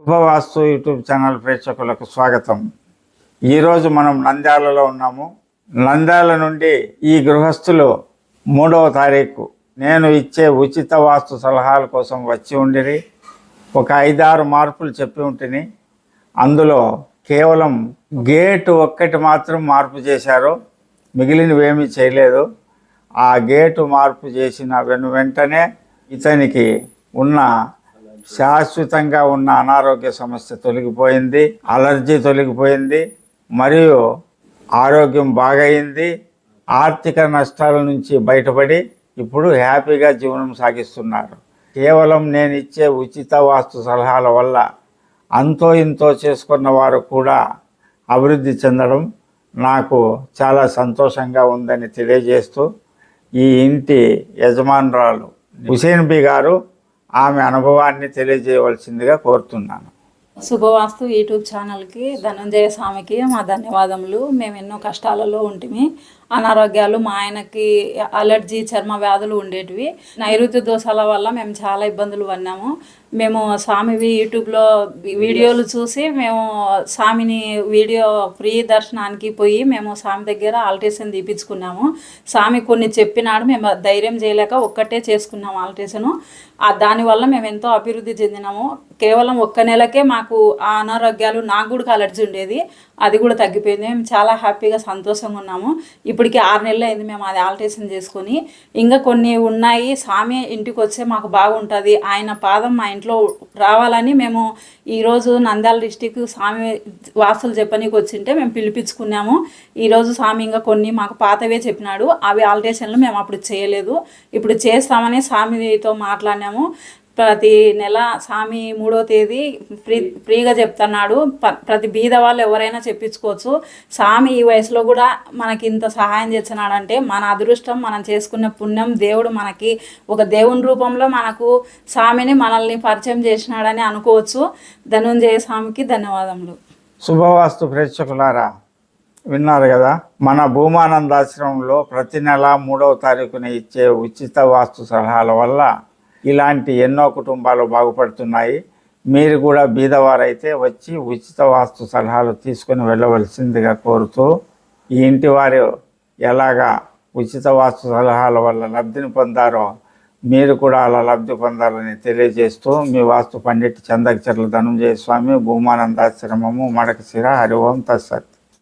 శుభవాస్తు YouTube channel ప్రేక్షకులకు స్వాగతం. ఈరోజు మనం నంద్యాలలో ఉన్నాము. నంద్యాల నుండి ఈ గృహస్థులు మూడవ తారీఖు. నేను ఇచ్చే ఉచిత వాస్తు సలహాల కోసం వచ్చి ఉండిరి. ఒక ఐదారు మార్పులు చెప్పి ఉంటిని. అందులో కేవలం గేటు ఒక్కటి మాత్రం మార్పు చేశారు. మిగిలినవేమీ చేయలేదు. ఆ గేటు మార్పు చేసిన వెను వెంటనే ఇతనికి ఉన్న శాశ్వతంగా ఉన్న అనారోగ్య సమస్య తొలగిపోయింది అలర్జీ తొలగిపోయింది మరియు ఆరోగ్యం బాగయింది ఆర్థిక నష్టాల నుంచి బయటపడి ఇప్పుడు హ్యాపీగా జీవనం సాగిస్తున్నారు. కేవలం నేను ఇచ్చే ఉచిత వాస్తు సలహాల వల్ల అంతో ఇంతో చేసుకున్న వారు కూడా అభివృద్ధి చెందడం నాకు చాలా సంతోషంగా ఉందని తెలియజేస్తూ ఈ ఇంటి యజమానురాలు హుసేన్ బి గారు ఆమె అనుభవాన్ని తెలియజేయవలసిందిగా కోరుతున్నాను. శుభవాస్తు యూట్యూబ్ ఛానల్కి ధనంజయ స్వామికి మా ధన్యవాదములు. మేము ఎన్నో కష్టాలలో ఉంటిమి. అనారోగ్యాలు మా ఆయనకి అలర్జీ చర్మ వ్యాధులు ఉండేటివి. నైరుతి దోషాల వల్ల మేము చాలా ఇబ్బందులు పడినాము. మేము స్వామివి యూట్యూబ్లో వీడియోలు చూసి మేము స్వామిని వీడియో ఫ్రీ దర్శనానికి పోయి మేము స్వామి దగ్గర ఆల్టేషన్ తీపించుకున్నాము స్వామి కొన్ని చెప్పినాడు మేము ధైర్యం చేయలేక ఒక్కటే చేసుకున్నాము ఆల్టేషను దానివల్ల మేము ఎంతో అభివృద్ధి చెందినాము. కేవలం ఒక్క నెలకే మాకు ఆ అనారోగ్యాలు నాకు కూడా అలర్జీ ఉండేది. అది కూడా తగ్గిపోయింది. మేము చాలా హ్యాపీగా సంతోషంగా ఉన్నాము. ఇప్పటికి ఆరు నెలలు అయింది మేము అది ఆల్టరేషన్ చేసుకొని. ఇంకా కొన్ని ఉన్నాయి. స్వామి ఇంటికి వస్తే మాకు బాగుంటుంది. ఆయన పాదం మా ఇంట్లో రావాలని మేము ఈరోజు నంద్యాల డిస్టిక్ స్వామి వాసులు చెప్పనీకి వచ్చింటే మేము పిలిపించుకున్నాము. ఈరోజు స్వామి ఇంకా కొన్ని మాకు పాతవే చెప్పినాడు. అవి ఆల్టరేషన్లు మేము అప్పుడు చేయలేదు. ఇప్పుడు చేస్తామని స్వామితో మాట్లాడినాము. ప్రతి నెల స్వామి మూడో తేదీ ఫ్రీ ఫ్రీగా చెప్తున్నాడు. ప్రతి బీద వాళ్ళు ఎవరైనా చెప్పించుకోవచ్చు. స్వామి ఈ వయసులో కూడా మనకి ఇంత సహాయం చేస్తున్నాడంటే మన అదృష్టం మనం చేసుకున్న పుణ్యం దేవుడు మనకి ఒక దేవుని రూపంలో మనకు స్వామిని మనల్ని పరిచయం చేసినాడని అనుకోవచ్చు. ధనుంజయ స్వామికి ధన్యవాదములు. శుభవాస్తు ప్రేక్షకులారా విన్నారు కదా మన భూమానందాశ్రమంలో ప్రతి నెల మూడవ తారీఖున ఇచ్చే ఉచిత వాస్తు సలహాల వల్ల ఇలాంటి ఎన్నో కుటుంబాలు బాగుపడుతున్నాయి. మీరు కూడా బీదవారైతే వచ్చి ఉచిత వాస్తు సలహాలు తీసుకొని వెళ్ళవలసిందిగా కోరుతూ ఈ ఇంటి వారు ఎలాగా ఉచిత వాస్తు సలహాల వల్ల లబ్ధిని పొందారో మీరు కూడా అలా లబ్ధి పొందాలని తెలియజేస్తూ మీ వాస్తు పండిట్ చందకచర్ల ధనంజయ స్వామి భూమానందాశ్రమము మడకశిర హరి ఓం తత్సత్.